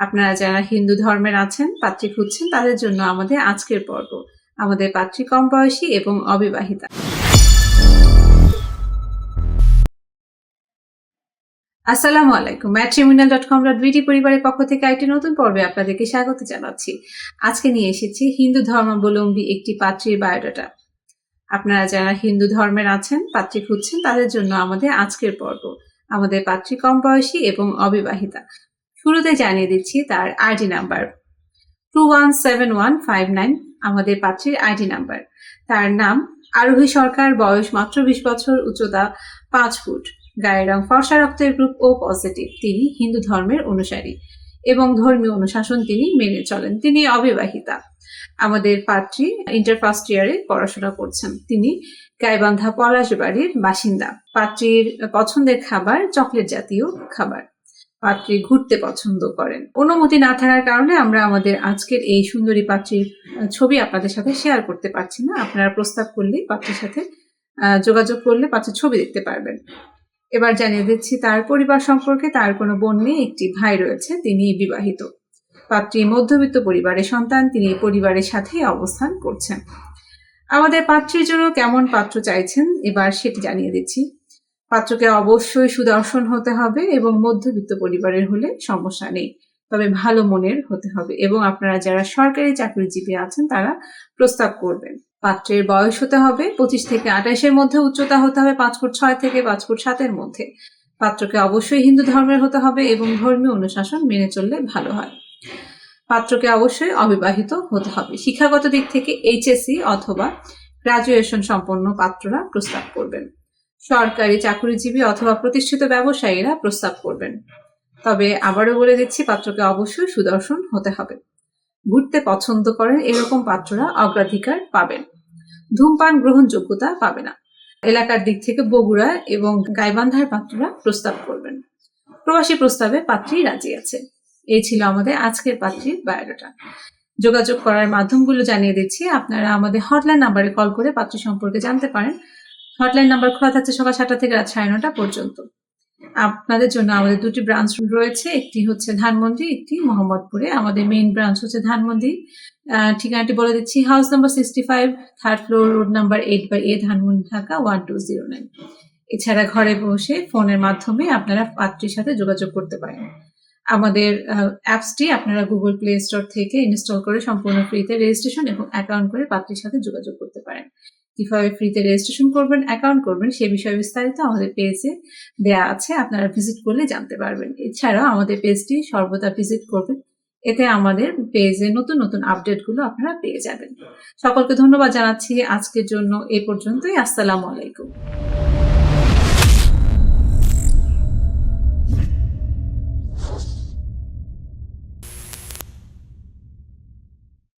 আপনারা যারা হিন্দু ধর্মের আছেন, পাত্রী খুঁজছেন, তাদের জন্য আমাদের আজকের পর্ব। আমাদের পাত্রী কম বয়সী এবং অবিবাহিতা। আসসালামু আলাইকুম। ম্যাট্রিমিনাল ডট কম ডট পরিবারের পক্ষ থেকে একটি নতুন পর্বে আপনাদেরকে স্বাগত জানাচ্ছি। আজকে নিয়ে এসেছি হিন্দু ধর্মাবলম্বী একটি পাত্রীর বায়োডাটা। আপনারা যারা হিন্দু ধর্মের আছেন, পাত্রী খুঁজছেন, তাদের জন্য আমাদের আজকের পর্ব। আমাদের পাত্রী কম বয়সী এবং অবিবাহিতা। শুরুতে জানিয়ে দিচ্ছি তার ID number. Two one seven one five nine আমাদের পাত্রীর আইডি নাম্বার। তার নাম আরোহী সরকার, বয়স মাত্র বিশ বছর, উচ্চতা পাঁচ ফুট। গায়ের রং ফর্সা রক্তের গ্রুপ ও পজিটিভ তিনি হিন্দু ধর্মের অনুসারী এবং ধর্মীয় অনুশাসন তিনি মেনে চলেন। তিনি অবিবাহিতা। আমাদের পাত্রী ইন্টার ফার্স্ট ইয়ারে পড়াশোনা করছেন। তিনি গাইবান্ধা পলাশ বাড়ির বাসিন্দা। পাত্রীর পছন্দের খাবার চকলেট জাতীয় খাবার। পাত্রী ঘুরতে পছন্দ করেন। অনুমতি না থাকার কারণে আমরা আমাদের আজকের এই সুন্দরী পাত্রীর ছবি আপনাদের সাথে শেয়ার করতে পারছি না। আপনারা প্রস্তাব করলে পাত্রীর সাথে যোগাযোগ করলে পাত্রীর ছবি দেখতে পারবেন। এবার জানিয়ে দিচ্ছি, তার পরিবার সম্পর্কে তার কোনো বোন নেই, একটি ভাই রয়েছে, তিনি বিবাহিত। পাত্রী মধ্যবিত্ত পরিবারের সন্তান, তিনি পরিবারের সাথেই অবস্থান করছেন। আমাদের পাত্রীর জন্য কেমন পাত্র চাইছেন? এবার সেটি জানিয়ে দিচ্ছি। পাত্রকে অবশ্যই সুদর্শন হতে হবে এবং মধ্যবিত্ত পরিবারের হলে সমস্যা নেই। তবে ভালো মনের হতে হবে এবং আপনারা যারা সরকারি চাকরিজীবী আছেন তারা প্রস্তাব করবেন। পাত্রের বয়স হতে হবে পঁচিশ থেকে আঠাশের মধ্যে, উচ্চতা হতে হবে পাঁচ ফুট ছয় থেকে পাঁচ ফুট সাতের মধ্যে। পাত্রকে অবশ্যই হিন্দু ধর্মের হতে হবে এবং ধর্মীয় অনুশাসন মেনে চললে ভালো হয়। পাত্রকে অবশ্যই অবিবাহিত হতে হবে। শিক্ষাগত দিক থেকে এইচএসসি অথবা গ্রাজুয়েশন সম্পন্ন পাত্ররা প্রস্তাব করবেন। সরকারি চাকরিজীবী অথবা প্রতিষ্ঠিত ব্যবসায়ীরা প্রস্তাব করবেন। তবে আবারও বলে দিচ্ছি, পাত্রকে অবশ্যই সুদর্শন হতে হবে। ঘুরতে পছন্দ করেন এরকম পাত্ররা অগ্রাধিকার পাবেন। ধূমপান গ্রহণযোগ্যতা পাবে না। এলাকার দিক থেকে বগুড়া এবং গাইবান্ধার পাত্ররা প্রস্তাব করবেন। প্রবাসী প্রস্তাবে পাত্রী রাজি আছে। এই ছিল আমাদের আজকের পাত্রীর বায়োডাটা। যোগাযোগ করার মাধ্যমগুলো জানিয়ে দিচ্ছি। আপনারা আমাদের হটলাইন নাম্বারে কল করে পাত্র সম্পর্কে জানতে পারেন। হটলাইন নাম্বার খোলা থাকছে সকাল সাতটা থেকে রাত সাড়ে নটা পর্যন্ত। আপনাদের জন্য আমাদের দুটি ব্রাঞ্চ রয়েছে। একটি হচ্ছে ধানমন্ডি, একটি মোহাম্মদপুরে। আমাদের মেইন ব্রাঞ্চ হচ্ছে ধানমন্ডি। ঠিকানাটি বলে দিচ্ছি house number sixty five third floor road number eight by A Dhanmondi, Dhaka one two zero nine এছাড়া ঘরে বসে ফোনের মাধ্যমে আপনারা পাত্রীর সাথে যোগাযোগ করতে পারেন। আমাদের অ্যাপসটি আপনারা গুগল প্লে স্টোর থেকে ইনস্টল করে সম্পূর্ণ ফ্রিতে রেজিস্ট্রেশন এবং অ্যাকাউন্ট করে পাত্রীর সাথে যোগাযোগ করতে পারেন। কীভাবে ফ্রিতে রেজিস্ট্রেশন করবেন অ্যাকাউন্ট করবেন, সে বিষয়ে বিস্তারিত আমাদের পেজে দেয়া আছে। আপনারা ভিজিট করলে জানতে পারবেন। এছাড়াও আমাদের পেজটি সর্বদা ভিজিট করবেন। এতে আমাদের পেজে নতুন নতুন আপডেটগুলো আপনারা পেয়ে যাবেন। সকলকে ধন্যবাদ জানাচ্ছি। আজকের জন্য এ পর্যন্তই। আসসালামু আলাইকুম।